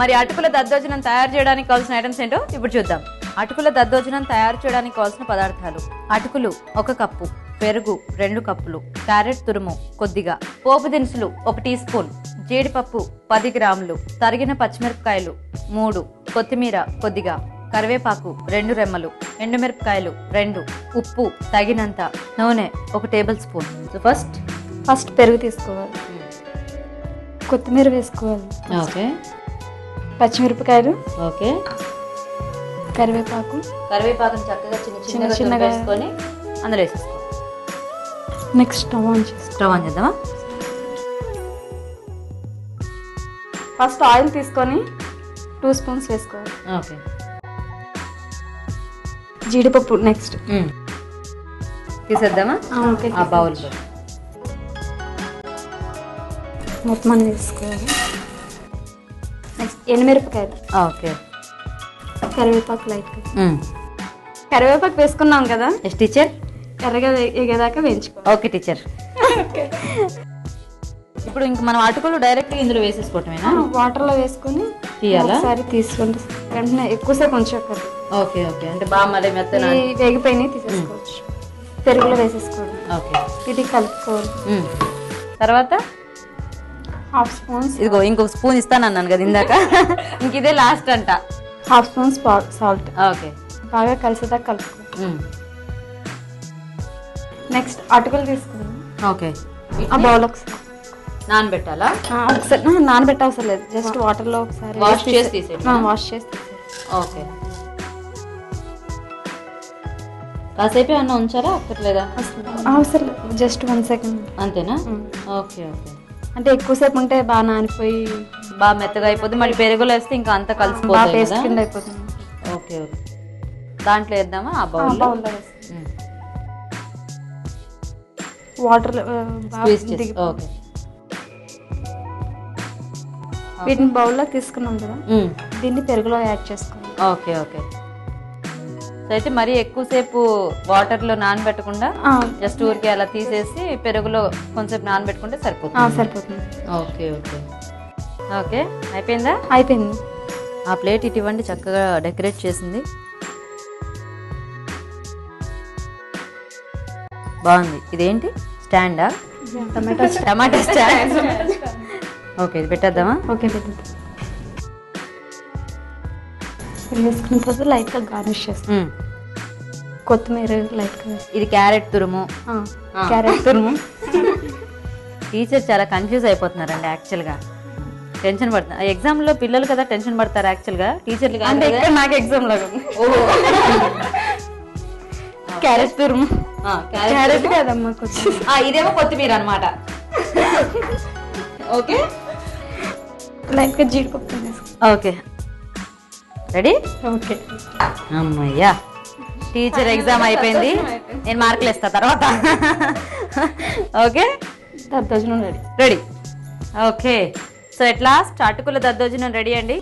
మరి అటుకుల దద్దోజనం తయారు చేయడానికి కావాల్సిన ఐటమ్స్ ఏంటో ఇప్పుడు చూద్దాం. అటుకుల దద్దోజనం తయారు చేయడానికి కావాల్సిన పదార్థాలు. అటుకులు ఒక కప్పు పెరుగు రెండు కప్పులు క్యారెట్ తురుము కొద్దిగా పోపు దినుసులు ఒక టీ స్పూన్ జీడిపప్పు పది గ్రాములు తరిగిన పచ్చిమిరపకాయలు మూడు కొత్తిమీర కొద్దిగా కరివేపాకు రెండు రెమ్మలు ఎండుమిరపకాయలు రెండు ఉప్పు తగినంత నూనె ఒక టేబుల్ స్పూన్. ఫస్ట్ ఫస్ట్ పెరుగు తీసుకోవాలి. కొత్తిమీర వేసుకోవాలి. ఓకే పచ్చిమిరపకాయలు ఓకే. కరివేపాకు కరివేపాకుని చక్కగా చిన్న చిన్నగా చిన్నగా. వేసుకొని అందులో వేసేసుకో. నెక్స్ట్ స్టవ్ ఆన్ చేసుకోవాలి స్టవ్ ఆన్ చేద్దామా? ఫస్ట్ ఆయిల్ తీసుకొని టూ స్పూన్స్ వేసుకోవాలి. ఓకే. జీడిపప్పు నెక్స్ట్. తీసేద్దామా? ఓకే ఆ బౌల్. మొత్తం అన్ని వేసుకోవాలి. నెక్స్ట్ ఎండుమిరపకాయలు ఓకే. కరివేపాకు లైట్గా కరివేపాకు వేసుకున్నాం కదా? ఎస్ టీచర్ ఎర్రగా ఎగేదాకా వేయించుకోవాలి ఓకే. టీచర్ ఇప్పుడు ఇంక మనం అటుకులు డైరెక్ట్ ఇందులో వేసేసుకోవటమేనా? వాటర్లో వేసుకొని తీయాలా? ఒకసారి తీసుకుంటే వెంటనే ఎక్కువసేపు ఉంచక్కర్లేదు. ఓకే ఓకే అంటే బాగా మళ్ళీ మెత్తన వేగిపోయినాయి తీసేసుకోవచ్చు. పెరుగులో వేసేసుకోవాలి ఓకే ఇది కలుపుకోవాలి. తర్వాత? హాఫ్ స్పూన్స్ ఇదిగో ఇంకొక స్పూన్ ఇస్తాను అన్నాను కదా ఇందాక. ఇంక ఇదే లాస్ట్ అంట. Half spoons salt okay. బాగా కలిసేదాకా కలుపుకోవాలి మ్మ్. నెక్స్ట్ అటుకులు తీసుకుందాం. ఓకే. ఆ బౌల్ ఒకసారి. నానబెట్టాలా? ఒకసారి. నానబెట్టవసరం లేదు. జస్ట్ వాటర్లో ఒకసారి వాష్ చేసి తీసే- తీసేయటమా? ఆ, వాష్ చేసి. ఓకే. కాసేపు ఏమన్నా ఉంచారా? అక్కర్లేదా అవసరం లేదు. జస్ట్ వన్ సెకండ్ అంతేనా? Okay okay. అంటే ఎక్కువసేపు ఉంటే బాగా నానిపోయి బాగా మెత్తగా అయిపోతుంది మళ్ళీ పెరుగులో వేస్తే ఇంకా అంతా బాగా కలిసిపోతుంది పేస్ట్ కదా కింద అయిపోతుంది. Okay okay. దాంట్లో వేద్దామా? ఆ ఆ, బౌల్ బౌల్లో వేసి వాటర్ ఓకే. వీటిని బౌల్లో తీసుకున్నాం కదా. దీన్ని పెరుగులో యాడ్ చేసుకోవాలి. Okay okay. సో అయితే మరీ ఎక్కువసేపు వాటర్లో నానబెట్టకుండా జస్ట్ ఊరికే అలా తీసేసి పెరుగులో కొంచెంసేపు నానబెట్టుకుంటే సరిపోతుంది. సరిపోతుంది. Okay okay. ఓకే అయిపోయిందా? అయిపోయింది. ఆ ప్లేట్ ఇటు ఇవ్వండి చక్కగా డెకరేట్ చేసింది. బాగుంది. ఇదేంటి? స్టాండా? Tomato tomato stand. ఓకే ఇది పెట్టేద్దామా? ఓకే పెట్టండి ఇది వేసుకున్న తర్వాత లైట్గా గార్నిష్ చేస్తాం. కొత్తిమీర లైట్గా ఇది క్యారెట్ తురుము. క్యారెట్ తురుము. టీచర్ చాలా కన్ఫ్యూజ్ అయిపోతున్నారండి యాక్చువల్గా టెన్షన్ పడుతున్నారు ఎగ్జామ్లో పిల్లలు కదా టెన్షన్ పడతారు యాక్చువల్గా టీచర్లు అంటే. ఇక్కడ నాకు ఎగ్జామ్ లాగా. క్యారెట్ తురుము. క్యారెట్ కదమ్మా ఇదేమో కొత్తిమీర అనమాట ఓకే లైట్గా జీడిపప్పు ఓకే రెడీ ఓకే అమ్మయ్యా. టీచర్ ఎగ్జామ్ అయిపోయింది. నేను మార్కులు ఇస్తా తర్వాత. ఓకే దద్దోజనం ready. Ready okay so at last అటుకుల దద్దోజనం రెడీ అండి?